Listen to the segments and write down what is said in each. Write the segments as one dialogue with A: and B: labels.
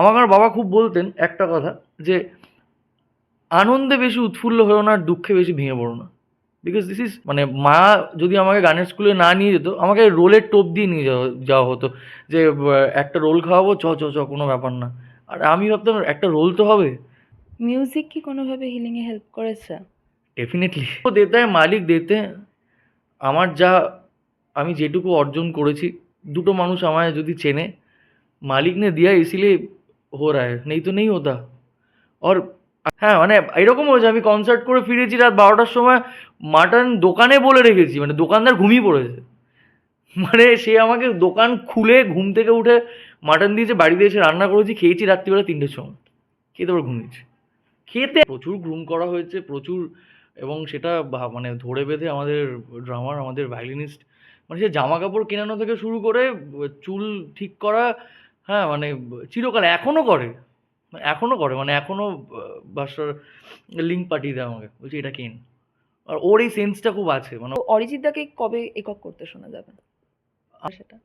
A: আমার বাবা খুব বলতেন একটা কথা যে আনন্দে বেশি উৎফুল্ল হয়েও না দুঃখে বেশি ভেঙে পড়ো না। বিকজ দিস ইজ মানে মা যদি আমাকে গানের স্কুলে না নিয়ে যেত আমাকে রোলের টোপ দিয়ে নিয়ে যাওয়া যাওয়া হতো যে একটা রোল খাওয়াবো চ চ চ কোনো ব্যাপার না। আর আমি ভাবতাম একটা রোল তো হবে।
B: মিউজিক কি কোনোভাবে হিলিংয়ে হেল্প করেছে?
A: ডেফিনেটলি ও দেতে মালিক দেতে আমার যা আমি যেটুকু অর্জন করেছি দুটো মানুষ আমায় যদি চেনে মালিক নে দিয়া এসিলে हो रहा है नहीं तो नहीं होता और হ্যাঁ মানে এরকম হয়েছে আমি কনসার্ট করে ফিরেছি রাত বারোটার সময় মাটন দোকানে বলে রেখেছি মানে দোকানদার ঘুমিয়ে পড়েছে মানে সে আমাকে দোকান খুলে ঘুম থেকে উঠে মাটন দিয়েছে বাড়িতে এসে রান্না করেছি খেয়েছি রাত্রিবেলা তিনটের সময় খেয়ে তারপর ঘুমিয়েছি খেতে প্রচুর গ্রুম করা হয়েছে প্রচুর এবং সেটা ভা- মানে ধরে বেঁধে আমাদের ড্রামার আমাদের ভায়োলিনিস্ট মানে সে জামা কাপড় কেনানো থেকে শুরু করে ব- চুল ঠিক করা হ্যাঁ মানে ব- চিরকাল এখনও করে এখনও করে মানে এখনও বাসার লিঙ্ক পাঠিয়ে দেয় আমাকে বলছি এটা কেন আর ওর এই সেন্সটা খুব আছে মানে
B: তো অরিজিৎ দাকে কবে একক করতে শোনা যাবে সেটা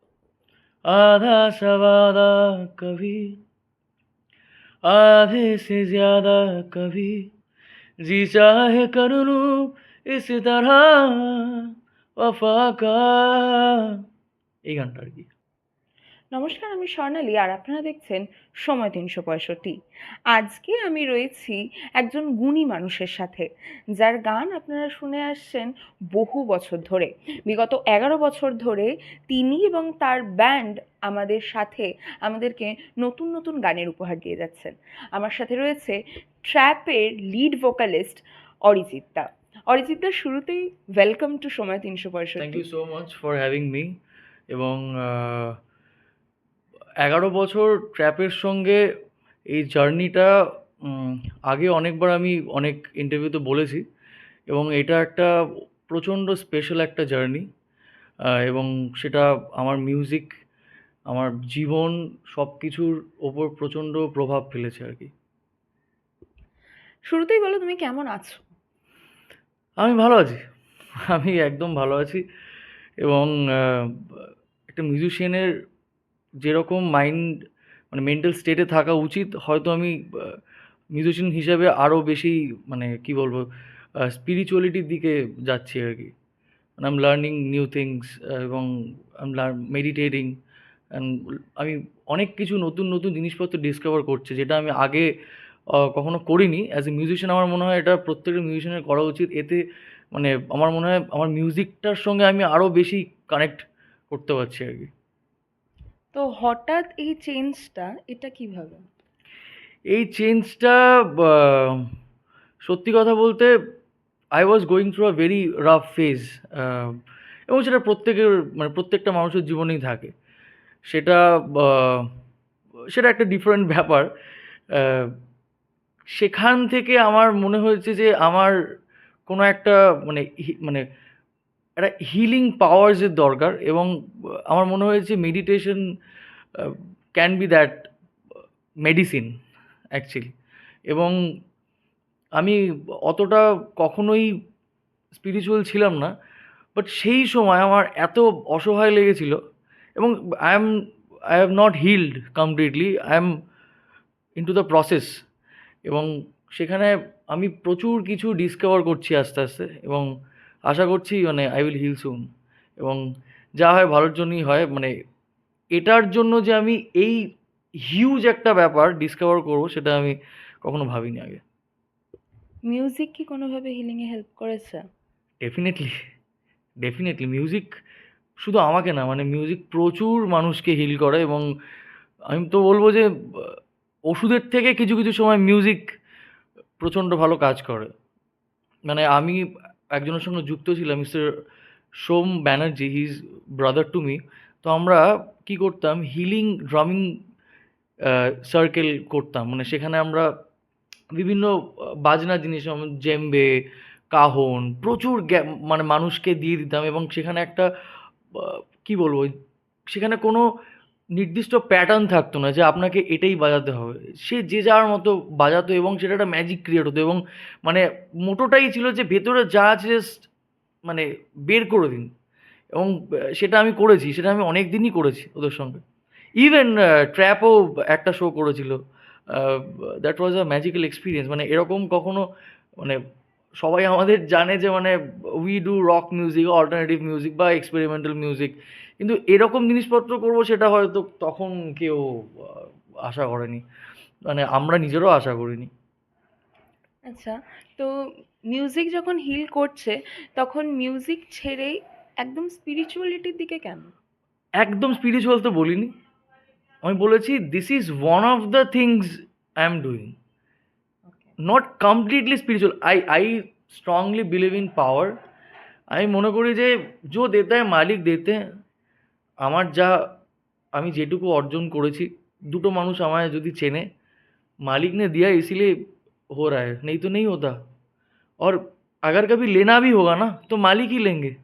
A: आधा सवादा कभी आधे से ज्यादा कभी जी चाहे कर लूं इस तरह वफा का এই গানটা আর কি
B: নমস্কার, আমি স্বর্ণালী আর আপনারা দেখছেন সময় তিনশো পঁয়ষট্টি। আজকে আমি রয়েছি একজন গুণী মানুষের সাথে, যার গান আপনারা শুনে আসছেন বহু বছর ধরে। বিগত এগারো বছর ধরে তিনি এবং তার ব্যান্ড আমাদের সাথে আমাদেরকে নতুন নতুন গানের উপহার দিয়ে যাচ্ছেন। আমার সাথে রয়েছে ট্র্যাপের লিড ভোকালিস্ট অরিজিৎ দা শুরুতেই ওয়েলকাম টু সময় তিনশো
A: থ্যাংক
B: পঁয়ষট্টি
A: you so much for having me এবং এগারো বছর ট্র্যাপের সঙ্গে এই জার্নিটা আগে অনেকবার আমি অনেক ইন্টারভিউতে বলেছি এবং এটা একটা প্রচণ্ড স্পেশাল একটা জার্নি এবং সেটা আমার মিউজিক আমার জীবন সব কিছুর ওপর প্রচণ্ড প্রভাব ফেলেছে আর কি।
B: শুরুতেই বলো তুমি কেমন আছো?
A: আমি ভালো আছি। আমি একদম ভালো আছি এবং একটা মিউজিশিয়ানের যেরকম মাইন্ড মানে মেন্টাল স্টেটে থাকা উচিত, হয়তো আমি মিউজিশিয়ান হিসাবে আরও বেশি মানে কি বলব স্পিরিচুয়ালিটির দিকে যাচ্ছি আর কি। মানে আম লার্নিং নিউ থিংস এবং মেডিটেটিং আমি অনেক কিছু নতুন নতুন জিনিসপত্র ডিসকভার করছি, যেটা আমি আগে কখনো করিনি। অ্যাজ এ মিউজিশিয়ান আমার মনে হয় এটা প্রত্যেকটা মিউজিশিয়ানের করা উচিত। এতে মানে আমার মনে হয়, আমার মিউজিকটার সঙ্গে আমি আরও বেশি কানেক্ট করতে পারছি আর কি।
B: তো হঠাৎ এই চেঞ্জটা এটা কীভাবে?
A: এই চেঞ্জটা সত্যি কথা বলতে I was going through a very rough phase এবং সেটা প্রত্যেকের মানে প্রত্যেকটা মানুষের জীবনেই থাকে। সেটা সেটা একটা ডিফারেন্ট ব্যাপার। সেখান থেকে আমার মনে হয়েছে যে, আমার কোনো একটা মানে মানে একটা হিলিং পাওয়ার্সের দরকার এবং আমার মনে হয়েছে meditation can be that medicine actually এবং আমি অতটা কখনোই স্পিরিচুয়াল ছিলাম না বাট সেই সময় আমার এত অসহায় লেগেছিল এবং I am I have not healed completely I am into the process এবং সেখানে আমি প্রচুর কিছু ডিসকভার করছি আস্তে আস্তে এবং আশা করছি মানে আই উইল হিল সুন এবং যা হয় ভালোর জন্যই হয় মানে এটার জন্য যে আমি এই হিউজ একটা ব্যাপার ডিসকভার করব সেটা আমি কখনো ভাবিনি আগে।
B: মিউজিক কি কোনোভাবে হিলিংয়ে হেল্প করেছে?
A: ডেফিনেটলি ডেফিনেটলি মিউজিক শুধু আমাকে না মানে মিউজিক প্রচুর মানুষকে হিল করে এবং আমি তো বলব যে ওষুধের থেকে কিছু কিছু সময় মিউজিক প্রচণ্ড ভালো কাজ করে। মানে আমি একজনের সঙ্গে যুক্ত ছিলাম, mister Som Banerjee he is brother to me তো আমরা কি করতাম হিলিং ড্রামিং সার্কেল করতাম। মানে সেখানে আমরা বিভিন্ন বাজনা জিনিস, যেমন জেম্বে কাহন প্রচুর মানে মানুষকে দিয়ে দিতাম এবং সেখানে একটা কি বলব, সেখানে কোনো নির্দিষ্ট প্যাটার্ন থাকতো না যে আপনাকে এটাই বাজাতে হবে। সে যে যার মতো বাজাতো এবং সেটা একটা ম্যাজিক ক্রিয়েট হতো এবং মানে মোটোটাই ছিল যে ভেতরে যা আছে মানে বের করে দিন। এবং সেটা আমি করেছি, সেটা আমি অনেক দিনই করেছি ওদের সঙ্গে। ইভেন ট্র্যাপও একটা শো করেছিল that was a magical experience মানে এরকম কখনো মানে সবাই আমাদের জানে যে মানে we do rock music alternative music বা এক্সপেরিমেন্টাল মিউজিক কিন্তু এরকম জিনিসপত্র করব সেটা হয়তো তখন কেউ আশা করেনি। মানে আমরা নিজেরও আশা করিনি।
B: আচ্ছা তো মিউজিক যখন হিল করছে তখন মিউজিক ছেড়ে একদম স্পিরিচুয়ালিটির দিকে কেন?
A: একদম স্পিরিচুয়াল তো বলিনি। আমি বলেছি this is one of the things I am doing not completely spiritual I I strongly believe in power আমি মনে করি যে যো দেতে মালিক দেতে আমার যা আমি যেটুকু অর্জন করেছি দুটো মানুষ আমায় যদি চেনে मालिक ने दिया इसीलिए हो रहा है नहीं तो नहीं होता और अगर कभी लेना भी होगा ना तो मालिक ही लेंगे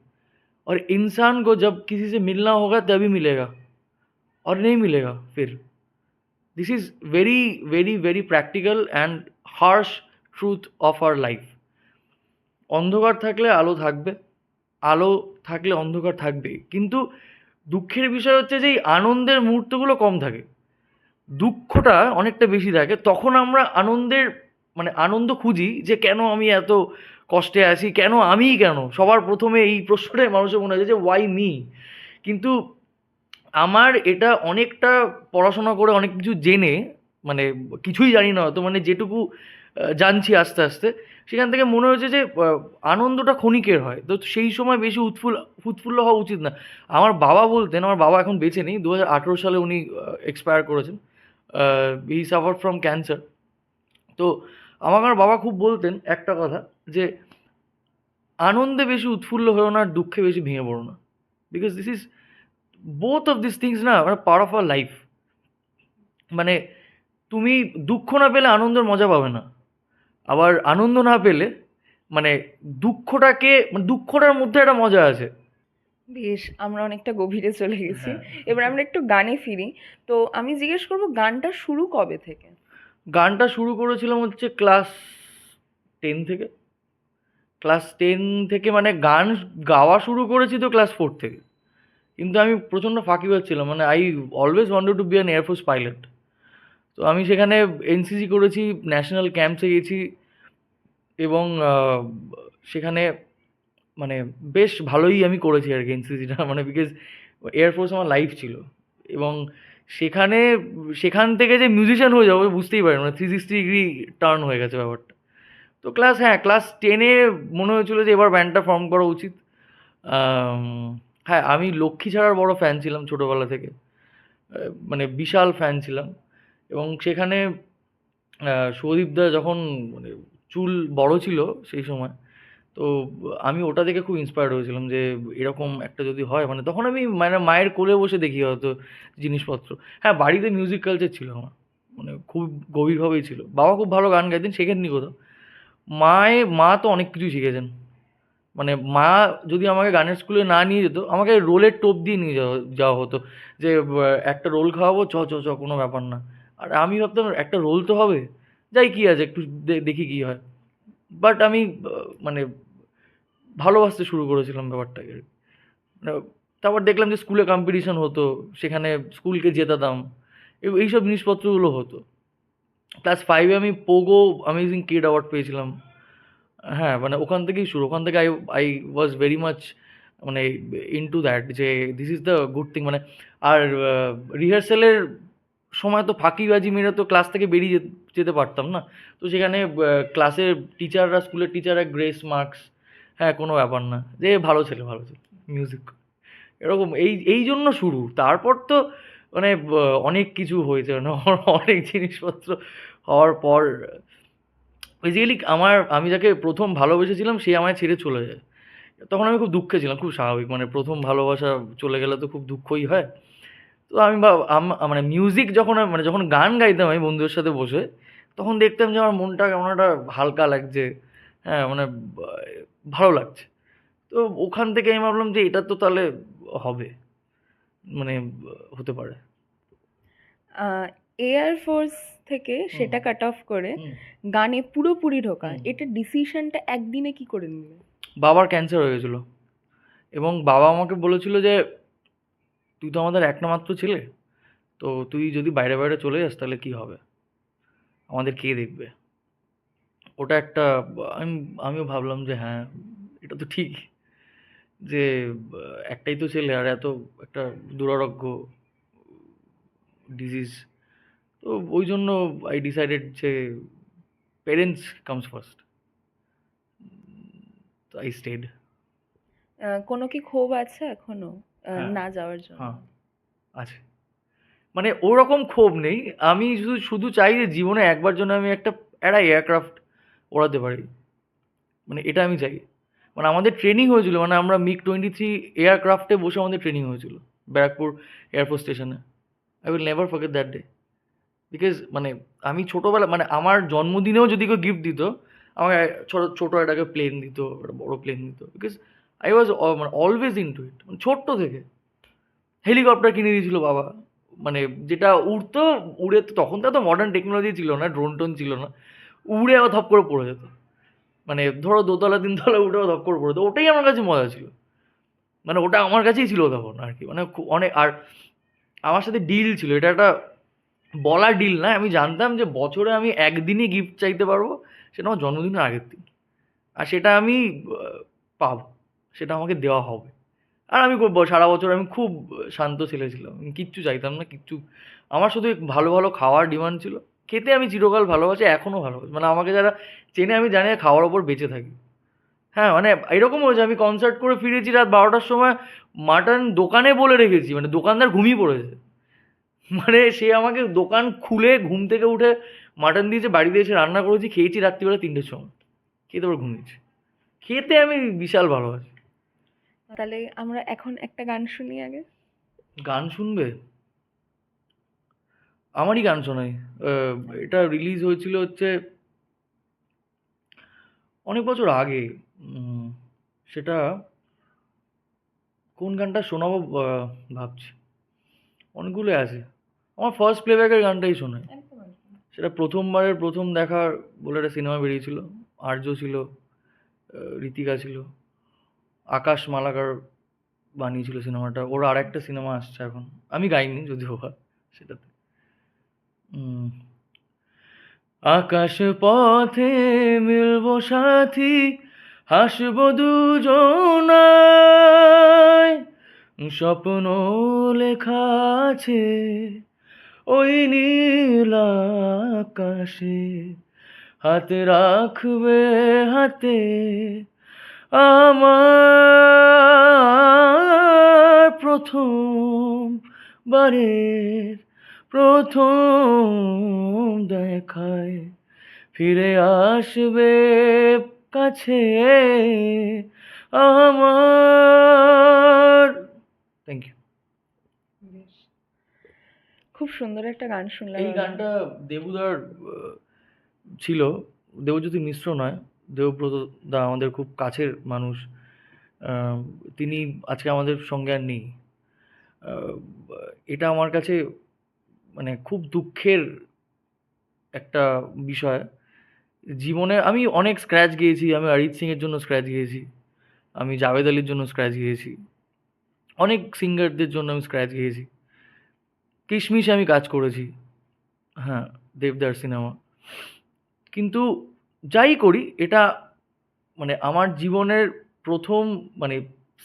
A: और इंसान को जब किसी से मिलना होगा तभी मिलेगा और नहीं मिलेगा फिर this is very very very practical and harsh truth of R life অন্ধকার থাকলে আলো থাকবে আলো থাকলে অন্ধকার থাকবেই কিন্তু দুঃখের বিষয় হচ্ছে যে এই আনন্দের মুহূর্তগুলো কম থাকে। দুঃখটা অনেকটা বেশি থাকে। তখন আমরা আনন্দের মানে আনন্দ খুঁজি যে কেন আমি এত কষ্টে আছি, কেন আমিই কেন? সবার প্রথমে এই প্রশ্নটাই মানুষের মনে হয় যে ওয়াই মি কিন্তু আমার এটা অনেকটা পড়াশোনা করে অনেক কিছু জেনে মানে কিছুই জানি না হয়তো মানে যেটুকু জানছি আস্তে আস্তে সেখান থেকে মনে হয়েছে যে আনন্দটা ক্ষণিকের হয়। তো সেই সময় বেশি উৎফুল, উৎফুল্ল হওয়া উচিত না। আমার বাবা বলতেন, আমার বাবা এখন বেঁচে নেই দু হাজার আঠেরো সালে উনি এক্সপায়ার করেছেন। হি সাফার ফ্রম ক্যান্সার তো আমার বাবা খুব বলতেন একটা কথা যে, আনন্দে বেশি উৎফুল্ল হয়েও না, দুঃখে বেশি ভেঙে পড়ো না। Because this is both of this things না মানে পার্ট অফ আর লাইফ মানে তুমি দুঃখ না পেলে আনন্দের মজা পাবে না। আবার আনন্দ না পেলে মানে দুঃখটাকে মানে দুঃখটার মধ্যে একটা মজা আছে।
B: বেশ আমরা অনেকটা গভীরে চলে গেছি।
A: হ্যাঁ।
B: এবার আমরা একটু গানে ফিরি। তো আমি জিজ্ঞেস করব গানটা শুরু কবে থেকে?
A: গানটা শুরু করেছিলাম হচ্ছে ক্লাস টেন থেকে। ক্লাস টেন থেকে মানে গান গাওয়া শুরু করেছি তো ক্লাস ফোর থেকে। কিন্তু আমি প্রচণ্ড ফাঁকি ছিলাম মানে I always wanted to be an air force pilot. তো আমি সেখানে এনসিসি করেছি ন্যাশনাল ক্যাম্পসে গেছি এবং সেখানে মানে বেশ ভালোই আমি করেছি আর কি এনসিসিটা মানে বিকজ এয়ারফোর্স আমার লাইফ ছিল। এবং সেখানে, সেখান থেকে যে মিউজিশিয়ান হয়ে যাব, বুঝতেই পারি মানে থ্রি সিক্সটি ডিগ্রি টার্ন হয়ে গেছে ব্যাপারটা। তো ক্লাস হ্যাঁ ক্লাস টেনে মনে হয়েছিল যে এবার ব্যান্ডটা ফর্ম করা উচিত। হ্যাঁ আমি লক্ষ্মী ছাড়ার বড় ফ্যান ছিলাম ছোটোবেলা থেকে। মানে বিশাল ফ্যান ছিলাম। এবং সেখানে সৌদীপদা যখন মানে চুল বড় ছিল সেই সময়। তো আমি ওটা দেখে খুব ইন্সপায়ার্ড হয়েছিলাম যে এরকম একটা যদি হয় মানে তখন আমি মানে মায়ের কোলে বসে দেখি হয়তো জিনিসপত্র। হ্যাঁ বাড়িতে মিউজিক কালচার ছিল আমার মানে খুব গভীরভাবেই ছিল। বাবা খুব ভালো গান গাইতেন, শেখেননি কোথাও। মায়ে, মা তো অনেক কিছু শিখেছেন। মানে মা যদি আমাকে গানের স্কুলে না নিয়ে যেত, আমাকে রোলের টোপ দিয়ে নিয়ে যাওয়া যাওয়া হতো যে, একটা রোল খাওয়াবো, চ চ চ, কোনো ব্যাপার না। আর আমি ভাবতাম, একটা রোল তো হবে? যাই কী আছে, একটু দেখি কী হয়। বাট আমি মানে ভালোবাসতে শুরু করেছিলাম ব্যাপারটাকে। মানে তারপর দেখলাম যে স্কুলে কম্পিটিশন হতো, সেখানে স্কুলকে জেতাতাম। এইসব জিনিসপত্রগুলো হতো। ক্লাস ফাইভে আমি পোগো অ্যামেজিং কিড অ্যাওয়ার্ড পেয়েছিলাম। হ্যাঁ মানে ওখান থেকেই শুরু। ওখান থেকে I I was very much মানে ইন টু দ্যাট যে this is the good thing মানে আর রিহার্সালের সময় তো ফাঁকিবাজি মেরে তো ক্লাস থেকে বেরিয়ে যেতে পারতাম না। তো সেখানে ক্লাসের টিচাররা স্কুলের টিচাররা গ্রেস মার্কস হ্যাঁ কোনো ব্যাপার না। যে ভালো ছেলে ভালো ছেলে মিউজিক এরকম, এই এই জন্য শুরু। তারপর তো মানে অনেক কিছু হয়েছে মানে অনেক জিনিসপত্র হওয়ার পর বেসিক্যালি আমার, আমি যাকে প্রথম ভালোবেসেছিলাম, সে আমায় ছেড়ে চলে যায়। তখন আমি খুব দুঃখে ছিলাম, খুব স্বাভাবিক। মানে প্রথম ভালোবাসা চলে গেলে তো খুব দুঃখই হয়। তো আমি আম- মানে মিউজিক যখন মানে যখন গান গাইতাম আমি বন্ধুদের সাথে বসে তখন দেখতাম যে আমার মনটা কেমন একটা হালকা লাগছে হ্যাঁ মানে ভালো লাগছে। তো ওখান থেকে আমি ভাবলাম যে এটা তো তাহলে হবে মানে হতে পারে।
B: এয়ার ফোর্স থেকে সেটা কাট অফ করে গানে পুরোপুরি ঢোকা এটা ডিসিশনটা একদিনে কি করে নিলে?
A: বাবার ক্যান্সার হয়ে গেছিল। এবং বাবা আমাকে বলেছিল যে তুই তো আমাদের একটা মাত্র ছেলে। তো তুই যদি বাইরে বাইরে চলে যাস তাহলে কী হবে? আমাদের কে দেখবে? ওটা একটা, আমি, আমিও ভাবলাম যে হ্যাঁ এটা তো ঠিক যে, একটাই তো ছেলে আর এত একটা দুরারোগ্য ডিজিজ তো ওই জন্য আই ডিসাইডেড যে parents comes first I
B: stayed কোনো কি ক্ষোভ আছে
A: এখনও।
B: না যাওয়ার জন্য।
A: হ্যাঁ আছে। মানে ওরকম ক্ষোভ নেই। আমি শুধু শুধু চাই যে জীবনে একবার জন্য আমি একটা একটা এয়ারক্রাফট ওড়াতে পারি। মানে এটা আমি চাই। মানে আমাদের ট্রেনিং হয়েছিল। মানে আমরা মিগ টোয়েন্টি থ্রি এয়ারক্রাফটে বসে আমাদের ট্রেনিং হয়েছিল। ব্যারাকপুর এয়ারফোর্স স্টেশনে I will never forget that day because মানে আমি ছোটোবেলা মানে আমার জন্মদিনেও যদি কেউ গিফট দিত আমাকে ছোটো ছোটো একটা প্লেন দিত একটা বড়ো প্লেন দিত। বিকজ আই ওয়াজ মানে অলওয়েজ ইন টু ইট ছোট্ট থেকে। হেলিকপ্টার কিনে দিয়েছিল বাবা। মানে যেটা উড়তো, উড়ে তখন তো মডার্ন টেকনোলজি ছিল না ড্রোন টোন ছিল না। উড়ে আবার ধপ করে পড়ে যেত। মানে ধরো দোতলা, তিনতলা উঠেও ধপ করে পড়ে যেত। ওটাই আমার কাছে মজা ছিল। মানে ওটা আমার কাছেই ছিল তখন আর কি। মানে অনেক, আর আমার সাথে ডিল ছিল। এটা একটা বলা ডিল না। আমি জানতাম যে বছরে আমি একদিনই গিফট চাইতে পারব, সেটা আমার জন্মদিনের আগের দিন। আর সেটা আমি পাবো। সেটা আমাকে দেওয়া হবে। আর আমি সারা বছর আমি খুব শান্ত ছেলে ছিলাম। কিচ্ছু চাইতাম না, কিচ্ছু। আমার শুধু ভালো ভালো খাওয়ার ডিমান্ড ছিল। খেতে আমি চিরকাল ভালোবাসি, এখনও ভালোবাসি। মানে আমাকে যারা চেনে আমি জানি খাওয়ার ওপর বেঁচে থাকি। হ্যাঁ মানে এরকম হয়েছে। আমি কনসার্ট করে ফিরেছি রাত বারোটার সময় মাটন দোকানে বলে রেখেছি। মানে দোকানদার ঘুমিয়ে পড়েছে। মানে সে আমাকে দোকান খুলে ঘুম থেকে উঠে মাটন দিয়েছে, বাড়িতে এসে রান্না করেছি, খেয়েছি রাত্রিবেলা তিনটের সময়। খেয়ে তারপর ঘুমিয়েছি। খেতে আমি বিশাল ভালোবাসি।
B: তাহলে আমরা এখন একটা গান শুনি আগে।
A: গান শুনবে? আমারই গান শোনাই এটা রিলিজ হয়েছিল হচ্ছে অনেক বছর আগে। সেটা কোন গানটা শোনাবো ভাবছি। অনেকগুলো আছে। আমার ফার্স্ট প্লেব্যাকের গানটাই শোনাই সেটা প্রথমবারের প্রথম দেখার বলে একটা সিনেমা বেরিয়েছিল। আর্য ছিল ঋতিকা ছিল। আকাশ মালাকার বানিয়েছিল সিনেমাটা। ওর আর একটা সিনেমা আসছে এখন। আমি গাইনি, যদিও বা সেটাতে। আকাশ পথে মিলবো সাথী, হাসবো দুজনায় স্বপ্ন লেখা আছে ওই নীল আকাশে। হাতে রাখবে হাতে আমার প্রথম বারের প্রথম দেখায় ফিরে আসবে কাছে আমার। থ্যাংক ইউ
B: খুব সুন্দর একটা গান শুনলাম
A: এই গানটা দেবুদার ছিল। দেবজ্যোতি মিশ্র নয়। দেবব্রত দা আমাদের খুব কাছের মানুষ। তিনি আজকে আমাদের সঙ্গে আর নেই। এটা আমার কাছে মানে খুব দুঃখের একটা বিষয়। জীবনে আমি অনেক স্ক্র্যাচ গিয়েছি। আমি অরিজিৎ সিংয়ের জন্য স্ক্র্যাচ গিয়েছি। আমি জাভেদ আলির জন্য স্ক্র্যাচ গিয়েছি। অনেক সিঙ্গারদের জন্য আমি স্ক্র্যাচ গিয়েছি। কিশমিশে আমি কাজ করেছি। হ্যাঁ দেবদার সিনেমা। কিন্তু যাই করি এটা মানে আমার জীবনের প্রথম মানে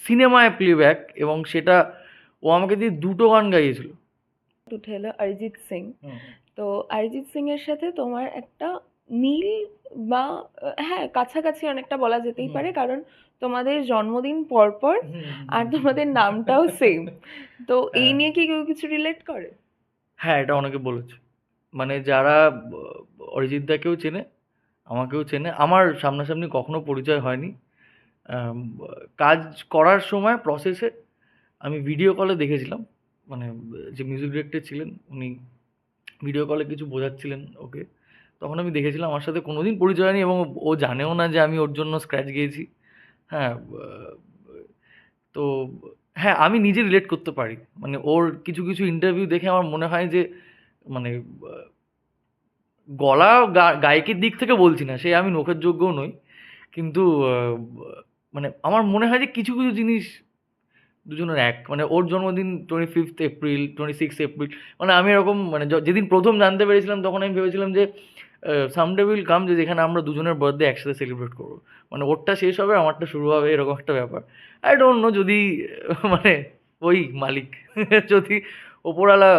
A: সিনেমায় প্লেব্যাক এবং সেটা ও আমাকে দিয়ে দুটো গান গাইয়েছিল।
B: উঠে এলো অরিজিৎ সিং। তো অরিজিৎ সিং এর সাথে তোমার একটা মিল বা হ্যাঁ কাছাকাছি অনেকটা বলা যেতেই পারে কারণ তোমাদের জন্মদিন পর পর আর তোমাদের নামটাও সেম তো এই
A: হ্যাঁ।
B: নিয়ে কি কেউ কিছু রিলেট করে?
A: হ্যাঁ এটা অনেকে বলেছে। মানে যারা অরিজিৎ দাকেও চেনে আমাকেও চেনে। আমার সামনাসামনি কখনো পরিচয় হয়নি। কাজ করার সময় প্রসেসে আমি ভিডিও কলে দেখেছিলাম। মানে যে মিউজিক ডিরেক্টর ছিলেন, উনি ভিডিও কলে কিছু বোঝাচ্ছিলেন ওকে। তখন আমি দেখেছিলাম, আমার সাথে কোনোদিন পরিচয় হয়নি এবং ও জানেও না যে আমি ওর জন্য স্ক্র্যাচ গিয়েছি। হ্যাঁ তো হ্যাঁ আমি নিজে রিলেট করতে পারি। মানে ওর কিছু কিছু ইন্টারভিউ দেখে আমার মনে হয় যে মানে গলা গায়কের দিক থেকে বলছি না, সে আমি নখের যোগ্যও নই, কিন্তু মানে আমার মনে হয় যে কিছু কিছু জিনিস দুজনের এক মানে ওর জন্মদিন twenty fifth April twenty six April মানে আমি এরকম মানে যেদিন প্রথম জানতে পেরেছিলাম তখন আমি ভেবেছিলাম যে সামডে উইল কাম যে যেখানে আমরা দুজনের বার্থডে একসাথে সেলিব্রেট করব। মানে ওরটা শেষ হবে, আমারটা শুরু হবে, এরকম একটা ব্যাপার। আই ডোন্ট নো যদি মানে ওই মালিক, যদি ওপরওয়ালা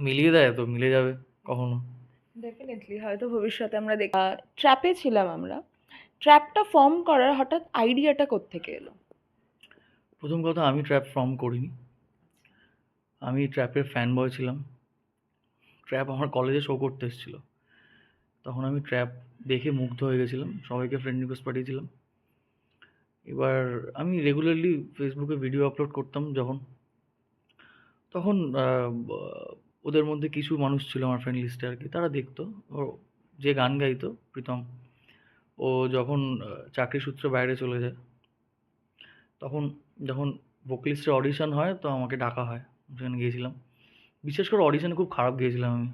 A: মিলিয়ে দেয় তো মিলে যাবে, কখনো।
B: ডেফিনেটলি হয়তো ভবিষ্যতে আমরা দেখ ট্র্যাপে ছিলাম আমরা। ট্র্যাপটা ফর্ম করার হঠাৎ আইডিয়াটা কোত্থেকে এলো?
A: প্রথম কথা, আমি ট্র্যাপ ফর্ম করিনি। আমি ট্র্যাপের ফ্যান বয় ছিলাম। ট্র্যাপ আমার কলেজে শো করতে এসেছিল। তখন আমি ট্র্যাপ দেখে মুগ্ধ হয়ে গেছিলাম। সবাইকে ফ্রেন্ড রিকোয়েস্ট পাঠিয়েছিলাম। এবার আমি রেগুলারলি ফেসবুকে ভিডিও আপলোড করতাম যখন। তখন ওদের মধ্যে কিছু মানুষ ছিল আমার ফ্রেন্ড লিস্টে আর কি, তারা দেখতো। ও যে গান গাইতো, প্রীতম, ও যখন চাকরি সূত্রে বাইরে চলে যায়, তখন যখন ভোকালিস্টের অডিশন হয়, তো আমাকে ডাকা হয়। সেখানে গিয়েছিলাম। বিশেষ করে অডিশনে খুব খারাপ গিয়েছিলাম আমি।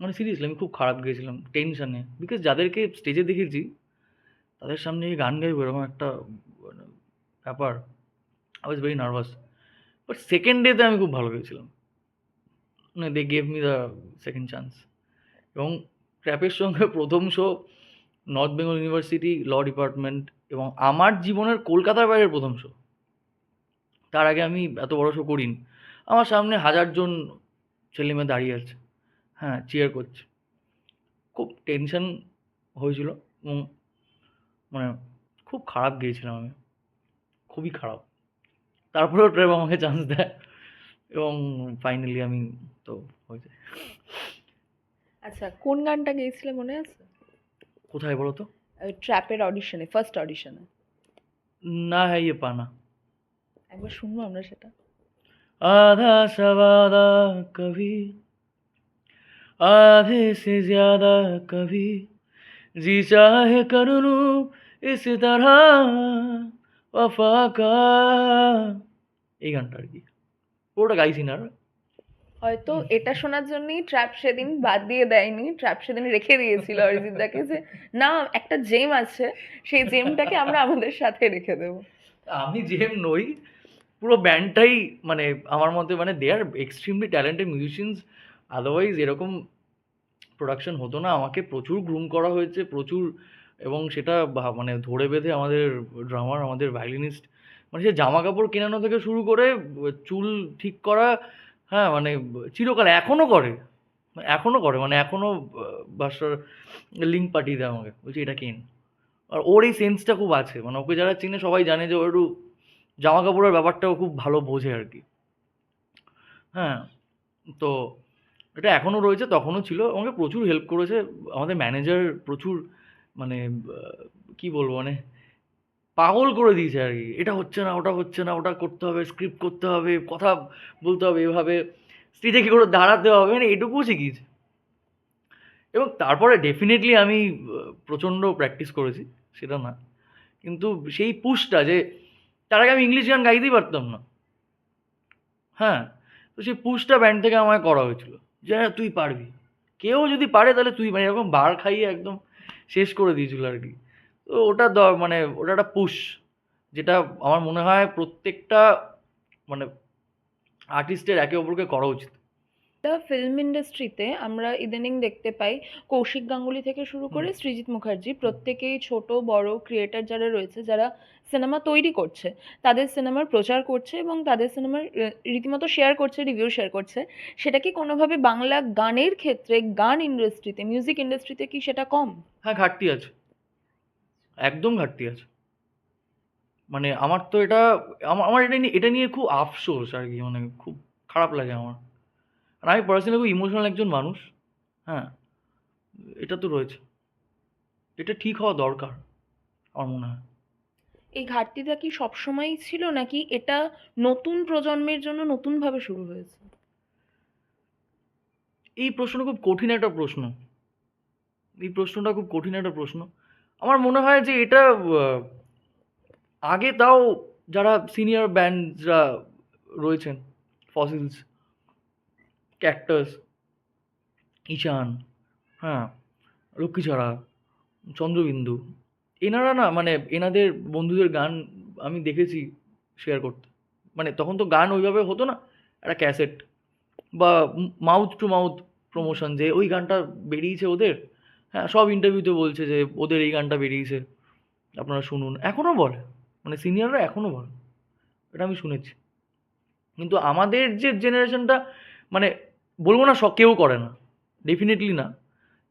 A: মানে সিরিয়াসলি আমি খুব খারাপ গিয়েছিলাম টেনশনে বিকজ যাদেরকে স্টেজে দেখেছি, তাদের সামনে গান গাইবো এরকম একটা মানে ব্যাপার। I was very nervous but second ডেতে আমি খুব ভালো গেছিলাম মানে they gave me the second chance এবং ক্র্যাপের সঙ্গে প্রথম show North Bengal University law department এবং আমার জীবনের কলকাতার বাইরের প্রথম শো তার আগে আমি এত বড় শো করিনি। আমার সামনে হাজারজন ছেলে মেয়ে দাঁড়িয়ে আছে। হ্যাঁ চিয়ার করছে। খুব টেনশন হয়েছিল এবং মানে খুব খারাপ গিয়েছিলাম আমি। খুবই খারাপ। তারপরেও ট্রেভ আমাকে চান্স দেয়। এবং ফাইনালি আমি তো হয়ে যায়
B: আচ্ছা কোন গানটা গেয়েছিলে মনে আছে
A: কোথায় বলো তো
B: ট্র্যাপের অডিশনে ফার্স্ট অডিশনে
A: না হ্যাঁ ইয়ে পানা
B: একবার শুনবো আমরা সেটা
A: आधा सवादा कभी आधे से ज्यादा कभी जी चाहे कर लूं इस तरह वफा का এই গানটা আর কি পুরোটা গাইছি না
B: হয়তো এটা শোনার জন্যই ট্র্যাপ সেদিন বাদ দিয়ে দেয়নি ট্র্যাপ সেদিন রেখে দিয়েছিল অরিজিৎ দাকে যে না একটা জেম আছে সেই জেমটাকে আমরা আমাদের সাথে রেখে দেবো।
A: আমি জেম নই পুরো ব্যান্ডটাই মানে আমার মতে মানে they are extremely talented musicians otherwise এরকম প্রোডাকশন হতো না। আমাকে প্রচুর গ্রুম করা হয়েছে প্রচুর এবং সেটা মানে ধরে বেঁধে আমাদের ড্রামার আমাদের ভায়োলিনিস্ট মানে সে জামা কাপড় কেনানো থেকে শুরু করে, চুল ঠিক করা হ্যাঁ মানে চিরকাল এখনও করে। এখনও করে মানে এখনও বাসার লিঙ্ক পাঠিয়ে দেয় আমাকে। বলছি, এটা কেন? আর ওর এই সেন্সটা খুব আছে। মানে ওকে যারা চিনে সবাই জানে যে ও একটু জামা কাপড়ের ব্যাপারটাও খুব ভালো বোঝে আর কি। হ্যাঁ তো এটা এখনও রয়েছে তখনও ছিল। আমাকে প্রচুর হেল্প করেছে। আমাদের ম্যানেজার প্রচুর মানে কি বলব মানে পাগল করে দিয়েছে আর কি। এটা হচ্ছে না, ওটা হচ্ছে না, ওটা করতে হবে স্ক্রিপ্ট করতে হবে, কথা বলতে হবে এভাবে। স্টেজে কী করে দাঁড়াতে হবে মানে এটুকু শিখিয়েছে। এবং তারপরে ডেফিনেটলি আমি প্রচণ্ড প্র্যাকটিস করেছি, সেটা না। কিন্তু সেই পুশটা যে, তার আগে আমি ইংলিশ গান গাইতেই পারতাম না। হ্যাঁ তো সেই পুশটা ব্যান্ড থেকে আমায় করা হয়েছিল। যে হ্যাঁ তুই পারবি। কেউ যদি পারে তাহলে তুই মানে এরকম বার খাইয়ে একদম শেষ করে দিয়েছিল আর কি। তো ওটা মানে ওটা একটা পুশ যেটা আমার মনে হয় প্রত্যেকটা মানে আর্টিস্টের একে অপরকে করা উচিত।
B: ফিল্ম ইন্ডাস্ট্রিতে আমরা ইদানিং দেখতে পাই কৌশিক গাঙ্গুলি থেকে শুরু করে সৃজিত মুখার্জি প্রত্যেকেই ছোট বড় ক্রিয়েটার যারা রয়েছে যারা সিনেমা তৈরি করছে তাদের সিনেমার প্রচার করছে এবং তাদের সিনেমার রীতিমতো শেয়ার করছে রিভিউ শেয়ার করছে। সেটা কি কোনোভাবে বাংলা গানের ক্ষেত্রে গান ইন্ডাস্ট্রিতে মিউজিক ইন্ডাস্ট্রিতে কি সেটা কম?
A: হ্যাঁ ঘাটতি আছে। একদম ঘাটতি আছে। মানে আমার তো এটা আমার এটা নিয়ে এটা নিয়ে খুব আফসোস আর কি মানে খুব খারাপ লাগে আমার। আর আমি পড়াশোনা খুব ইমোশনাল একজন মানুষ হ্যাঁ? এটা তো রয়েছে। এটা ঠিক হওয়া দরকার আমার মনে হয়।
B: এই ঘাটতিটা কি সবসময়ই ছিল নাকি এটা নতুন প্রজন্মের জন্য নতুনভাবে শুরু হয়েছে?
A: এই প্রশ্নটা খুব কঠিন একটা প্রশ্ন। এই প্রশ্নটা খুব কঠিন একটা প্রশ্ন। আমার মনে হয় যে এটা আগে তাও যারা সিনিয়র ব্যান্ডরা রয়েছেন ফসিলস ক্যাক্টাস ঈশান হ্যাঁ লক্ষ্মীছড়া, চন্দ্রবিন্দু, এনারা না মানে এনাদের বন্ধুদের গান আমি দেখেছি শেয়ার করতে। মানে তখন তো গান ওইভাবে হতো না, একটা ক্যাসেট বা মাউথ টু মাউথ প্রমোশন যে ওই গানটা বেরিয়েছে ওদের হ্যাঁ সব ইন্টারভিউতে বলছে যে ওদের এই গানটা বেরিয়েছে, আপনারা শুনুন। এখনও বলে মানে সিনিয়ররা এখনও বলে, এটা আমি শুনেছি। কিন্তু আমাদের যে জেনারেশনটা মানে বলব না কেউ করে না ডেফিনেটলি না।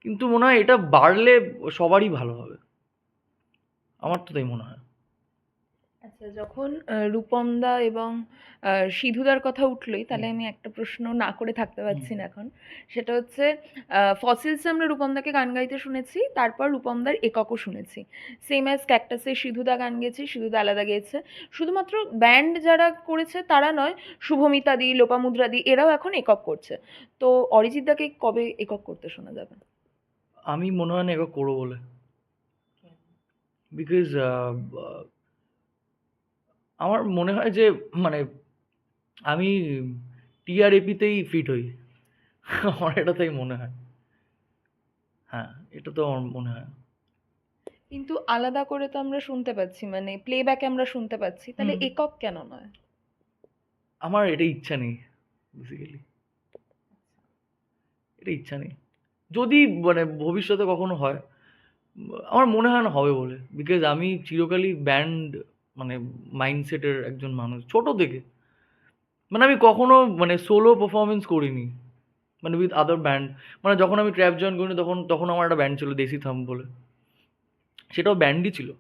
A: কিন্তু মনে হয় এটা বাড়লে সবারই ভালো হবে। আমার তো তাই মনে হয়।
B: আচ্ছা যখন রূপমদা এবং সিধুদার কথা উঠলোই তাহলে আমি একটা প্রশ্ন না করে থাকতে পারছি না এখন। সেটা হচ্ছে ফসিলসে আমরা রূপমদাকে গান গাইতে শুনেছি তারপর রূপমদার এককও শুনেছি। সেম অ্যাজ ক্যাকটাসে সিধুদা গান গেয়েছে সিধুদা আলাদা গেয়েছে। শুধুমাত্র ব্যান্ড যারা করেছে তারা নয় শুভমিতা দি লোপামুদ্রা দি এরাও এখন একক করছে। তো অরিজিৎ দাকে কবে একক করতে শোনা যাবে?
A: আমি মনে হয় না এবার করব বলে। বিকজ আমার মনে হয় যে মানে আমি টিআরএপিতেই ফিট হই। আমার এটা তাই মনে হয়। হ্যাঁ এটা তো আমার মনে হয়।
B: কিন্তু আলাদা করে তো আমরা শুনতে পাচ্ছি মানে প্লেব্যাকে আমরা শুনতে পাচ্ছি। তাহলে একক কেন নয়?
A: আমার এটা ইচ্ছা নেই বেসিক্যালি এটা ইচ্ছা নেই। যদি মানে ভবিষ্যতে কখনো হয় আমার মনে হয় না হবে বলে। বিকজ আমি চিরকালই ব্যান্ড মানে মাইন্ডসেটের একজন মানুষ, ছোট থেকে। মানে আমি কখনো মানে সোলো পারফরমেন্স করিনি। মানে উইথ আদার ব্যান্ড মানে যখন আমি ট্র্যাপ জয়েন করিনি, তখন তখন আমার একটা ব্যান্ড ছিল দেশি থাম বলে। সেটাও ব্যান্ডই ছিল।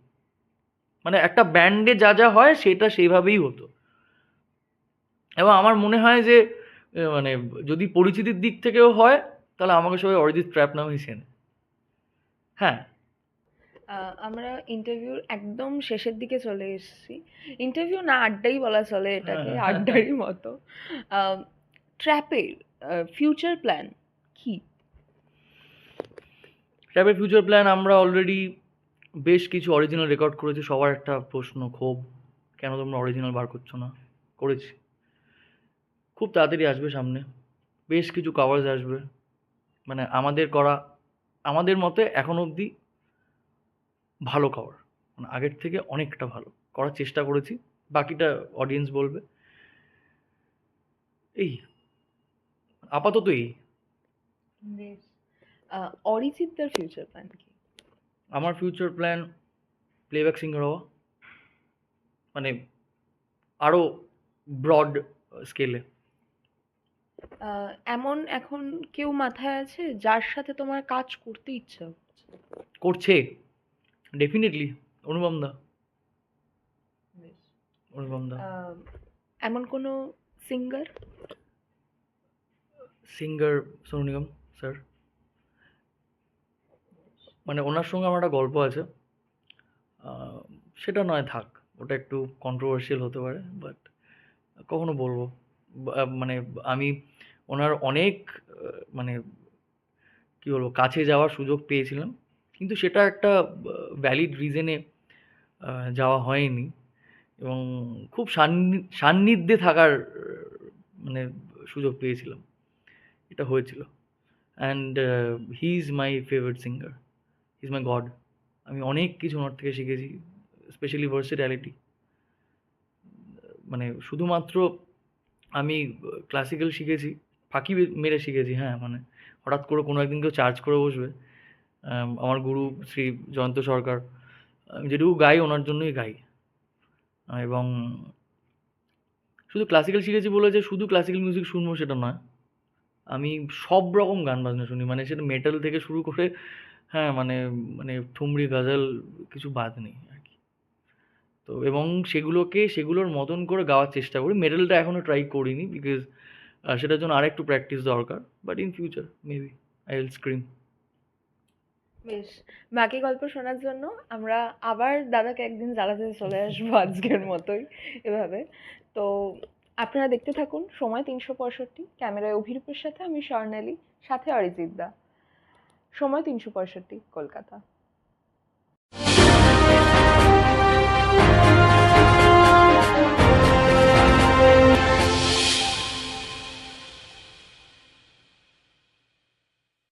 A: মানে একটা ব্যান্ডে যা যা হয়, সেটা সেইভাবেই হতো। এবং আমার মনে হয় যে মানে যদি পরিচিতির দিক থেকেও হয়, তাহলে আমাকে সবাই অরিজিৎ ট্র্যাপ নামেই চেনে। হ্যাঁ।
B: আমরা ইন্টারভিউর একদম শেষের দিকে চলে এসেছি। ইন্টারভিউ না আড্ডাই বলা চলে এটাকে
A: হ্যাঁ।
B: আড্ডারই মতো। ট্র্যাপের ফিউচার প্ল্যান কি?
A: ট্র্যাপের ফিউচার প্ল্যান আমরা অলরেডি বেশ কিছু অরিজিনাল রেকর্ড করেছি সবার একটা প্রশ্ন ক্ষোভ কেন তোমরা অরিজিনাল বার করছ না? করেছি। খুব তাড়াতাড়ি আসবে সামনে বেশ কিছু কাভার্স আসবে। মানে আমাদের করা আমাদের মতে এখন অবধি ভালো কভার মানে আগের থেকে অনেকটা ভালো। করার চেষ্টা করেছি বাকিটা অডিয়েন্স বলবে। এই আপাতত এই।
B: অরিজিৎদার ফিউচার প্ল্যান কি?
A: আমার ফিউচার প্ল্যান প্লেব্যাক সিঙ্গার হওয়া। মানে আরও ব্রড স্কেলে
B: এমন এখন কেউ মাথায় আছে যার সাথে তোমার কাজ করতে ইচ্ছা
A: করছে। ডেফিনেটলি অনুপম দা অনুপম দা
B: এমন কোনো singer
A: singer Sonu Nigam sir মানে ওনার সঙ্গে আমার একটা গল্প আছে। সেটা নয় থাক। ওটা একটু কন্ট্রোভার্সিয়াল হতে পারে বাট কখনো বলব। মানে আমি ওনার অনেক মানে কী বলব কাছে যাওয়ার সুযোগ পেয়েছিলাম। কিন্তু সেটা একটা ভ্যালিড রিজনে যাওয়া হয়নি এবং খুব সান্নি- সান্নিধ্যে থাকার মানে সুযোগ পেয়েছিলাম। এটা হয়েছিল। And he is my favourite singer he is my god আমি অনেক কিছু ওনার থেকে শিখেছি স্পেশালি ভার্সিট্যালিটি মানে শুধুমাত্র আমি ক্লাসিক্যাল শিখেছি, ফাঁকি মেরে শিখেছি হ্যাঁ মানে হঠাৎ করে কোনো একদিন কেউ চার্জ করে বসবে। আমার গুরু শ্রী জয়ন্ত সরকার, আমি যেটুকু গাই ওনার জন্যই গাই। এবং শুধু ক্লাসিক্যাল শিখেছি বলে যে শুধু ক্লাসিক্যাল মিউজিক শুনব সেটা নয়, আমি সব রকম গান বাজনা শুনি মানে সেটা মেটাল থেকে শুরু করে হ্যাঁ মানে মানে ঠুমরি গজল কিছু বাদ নেই আর কি। তো এবং সেগুলোকে, সেগুলোর মতন করে গাওয়ার চেষ্টা করি। মেটালটা এখনও ট্রাই করিনি বিকজ সেটার জন্য আরেকটু প্র্যাকটিস দরকার but in future maybe I will scream
B: বেশ। বাকি গল্প শোনার জন্য আমরা আবার দাদাকে একদিন জ্বালাতে চলে আসব আজকের মতোই এভাবে। তো আপনারা দেখতে থাকুন সময় তিনশো পঁয়ষট্টি, ক্যামেরায় অভিরূপের সাথে আমি স্বর্ণালী, সাথে অরিজিৎ দা। সময় তিনশো পঁয়ষট্টি, কলকাতা।